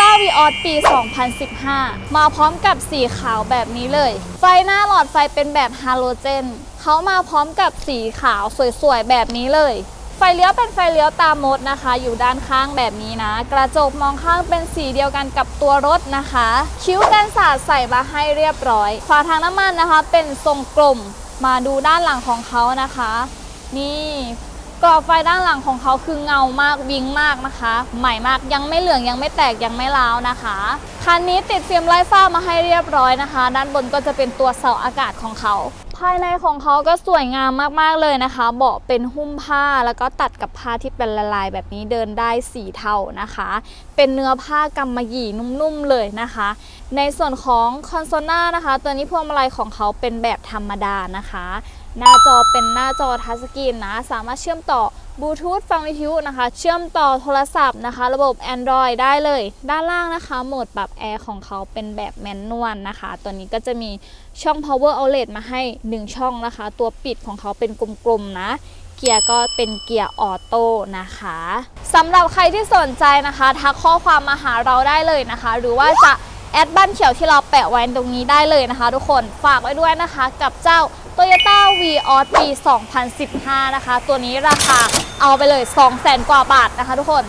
Toyota v ีออปี 2015 มาพร้อมกับสีขาวแบบนี้เลย ไฟหน้าหลอดไฟเป็นแบบฮาโลเจนเขามาพร้อมกับสีขาวสวยๆ แบบนี้เลยไฟเลี้ยวเป็นไฟเลี้ยวตามมดนะคะ อยู่ด้านข้างแบบนี้นะ กระจกมองข้างเป็นสีเดียวกันกับตัวรถนะคะ คิ้วกันสาดใส่มาให้เรียบร้อยฝาทางน้ำมันนะคะ เป็นทรงกลมมาดูด้านหลังของเขานะคะ นี่ กรอบไฟด้านหลังของเขาคือเงามากวิงมากนะคะ ใหม่มากยังไม่เหลืองยังไม่แตกยังไม่ล้าวนะคะคันนี้ติดฟิล์มไล่ฟ้ามาให้เรียบร้อยนะคะ ด้านบนก็จะเป็นตัวเสาอากาศของเขาายในของเขาก็สวยงามมากๆเลยนะคะ เบาะเป็นหุ้มผ้าแล้วก็ตัดกับผ้าที่เป็นละลายแบบนี้เดินได้สีเทานะคะ เป็นเนื้อผ้ากำมะหยี่นุ่มๆเลยนะคะ ในส่วนของคอนโซลหน้านะคะ ตัวนี้พวงมาลัยของเขาเป็นแบบธรรมดานะคะ หน้าจอเป็นหน้าจอทัชสกรีนนะ สามารถเชื่อมต่อ บลูทูธฟังวิทยุนะคะ เชื่อมต่อโทรศัพท์นะคะ ระบบ Android ได้เลย ด้านล่างนะคะ โหมดปรับแอร์ของเขาเป็นแบบแมนนวลนะคะ ตัวนี้ก็จะมีช่อง power outlet มาให้ 1 ช่องนะคะ ตัวปิดของเขาเป็นกลมๆนะ เกียร์ก็เป็นเกียร์ออโต้นะคะสำหรับใครที่สนใจนะคะ ทักข้อความมาหาเราได้เลยนะคะ หรือว่าจะ แอดบ้านเขียวที่เราแปะไว้ตรงนี้ได้เลยนะคะ ทุกคนฝากไว้ด้วยนะคะกับเจ้า Toyota v ีออปี 2015 นะคะ ตัวนี้ราคาเอาไปเลย 200,000กว่าบาทนะคะ ทุกคน